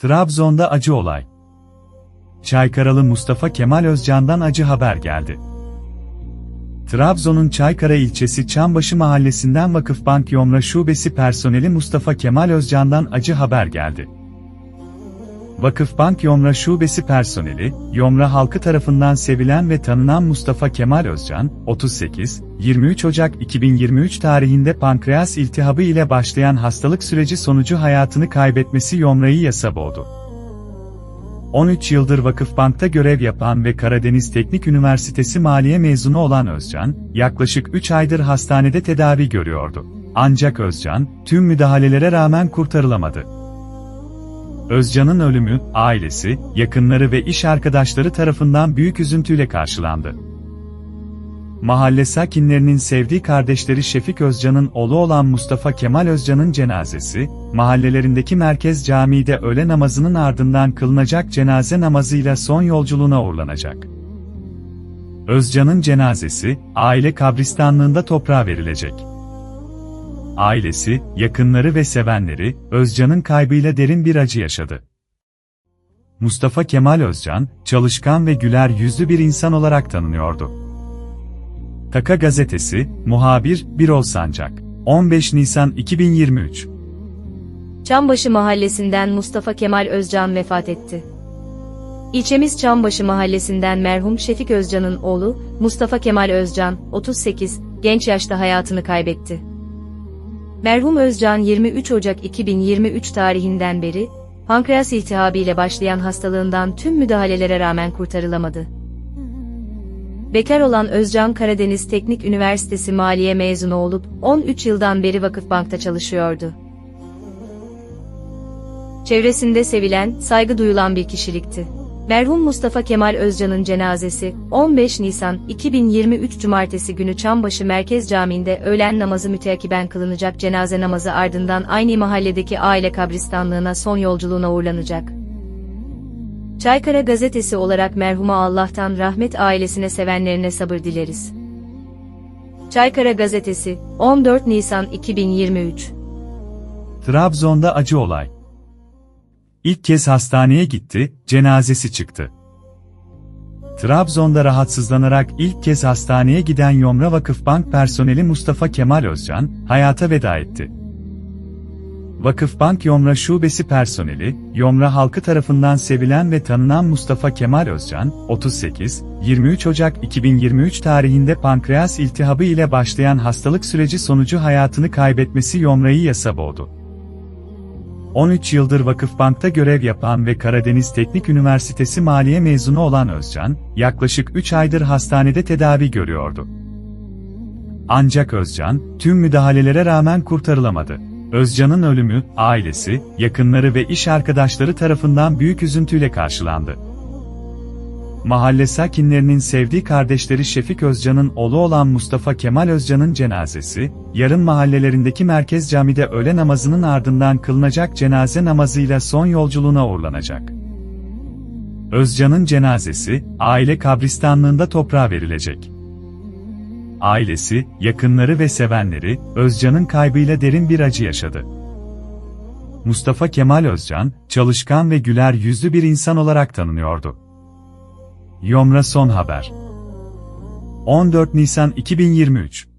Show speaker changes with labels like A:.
A: Trabzon'da acı olay. Çaykaralı Mustafa Kemal Özcan'dan acı haber geldi. Trabzon'un Çaykara ilçesi Çambaşı mahallesinden Vakıfbank Yomra Şubesi personeli Mustafa Kemal Özcan'dan acı haber geldi. Vakıfbank Yomra Şubesi personeli, Yomra halkı tarafından sevilen ve tanınan Mustafa Kemal Özcan, 38, 23 Ocak 2023 tarihinde pankreas iltihabı ile başlayan hastalık süreci sonucu hayatını kaybetmesi Yomra'yı yasa boğdu. 13 yıldır Vakıfbank'ta görev yapan ve Karadeniz Teknik Üniversitesi maliye mezunu olan Özcan, yaklaşık 3 aydır hastanede tedavi görüyordu. Ancak Özcan, tüm müdahalelere rağmen kurtarılamadı. Özcan'ın ölümü, ailesi, yakınları ve iş arkadaşları tarafından büyük üzüntüyle karşılandı. Mahalle sakinlerinin sevdiği kardeşleri Şefik Özcan'ın oğlu olan Mustafa Kemal Özcan'ın cenazesi, mahallelerindeki merkez camide öğle namazının ardından kılınacak cenaze namazıyla son yolculuğuna uğurlanacak. Özcan'ın cenazesi, aile kabristanlığında toprağa verilecek. Ailesi, yakınları ve sevenleri, Özcan'ın kaybıyla derin bir acı yaşadı. Mustafa Kemal Özcan, çalışkan ve güler yüzlü bir insan olarak tanınıyordu. Taka Gazetesi, muhabir, Birol Sancak. 15 Nisan 2023
B: Çambaşı mahallesinden Mustafa Kemal Özcan vefat etti. İlçemiz Çambaşı mahallesinden merhum Şefik Özcan'ın oğlu, Mustafa Kemal Özcan, 38, genç yaşta hayatını kaybetti. Merhum Özcan 23 Ocak 2023 tarihinden beri, pankreas iltihabı başlayan hastalığından tüm müdahalelere rağmen kurtarılamadı. Bekar olan Özcan Karadeniz Teknik Üniversitesi maliye mezunu olup 13 yıldan beri Vakıfbank'ta çalışıyordu. Çevresinde sevilen, saygı duyulan bir kişilikti. Merhum Mustafa Kemal Özcan'ın cenazesi 15 Nisan 2023 Cumartesi günü Çambaşı Merkez Camii'nde öğlen namazı müteakiben kılınacak cenaze namazı ardından aynı mahalledeki aile kabristanlığına son yolculuğuna uğurlanacak. Çaykara gazetesi olarak merhuma Allah'tan rahmet ailesine sevenlerine sabır dileriz. Çaykara gazetesi 14 Nisan 2023
A: Trabzon'da acı olay. İlk kez hastaneye gitti, cenazesi çıktı. Trabzon'da rahatsızlanarak ilk kez hastaneye giden Yomra Vakıfbank personeli Mustafa Kemal Özcan, hayata veda etti. Vakıfbank Yomra Şubesi personeli, Yomra halkı tarafından sevilen ve tanınan Mustafa Kemal Özcan, 38, 23 Ocak 2023 tarihinde pankreas iltihabı ile başlayan hastalık süreci sonucu hayatını kaybetmesi Yomra'yı yasa boğdu. 13 yıldır Vakıfbank'ta görev yapan ve Karadeniz Teknik Üniversitesi maliye mezunu olan Özcan, yaklaşık 3 aydır hastanede tedavi görüyordu. Ancak Özcan, tüm müdahalelere rağmen kurtarılamadı. Özcan'ın ölümü, ailesi, yakınları ve iş arkadaşları tarafından büyük üzüntüyle karşılandı. Mahalle sakinlerinin sevdiği kardeşleri Şefik Özcan'ın oğlu olan Mustafa Kemal Özcan'ın cenazesi, yarın mahallelerindeki merkez camide öğle namazının ardından kılınacak cenaze namazıyla son yolculuğuna uğurlanacak. Özcan'ın cenazesi, aile kabristanlığında toprağa verilecek. Ailesi, yakınları ve sevenleri, Özcan'ın kaybıyla derin bir acı yaşadı. Mustafa Kemal Özcan, çalışkan ve güler yüzlü bir insan olarak tanınıyordu. Yomra Son Haber. 14 Nisan 2023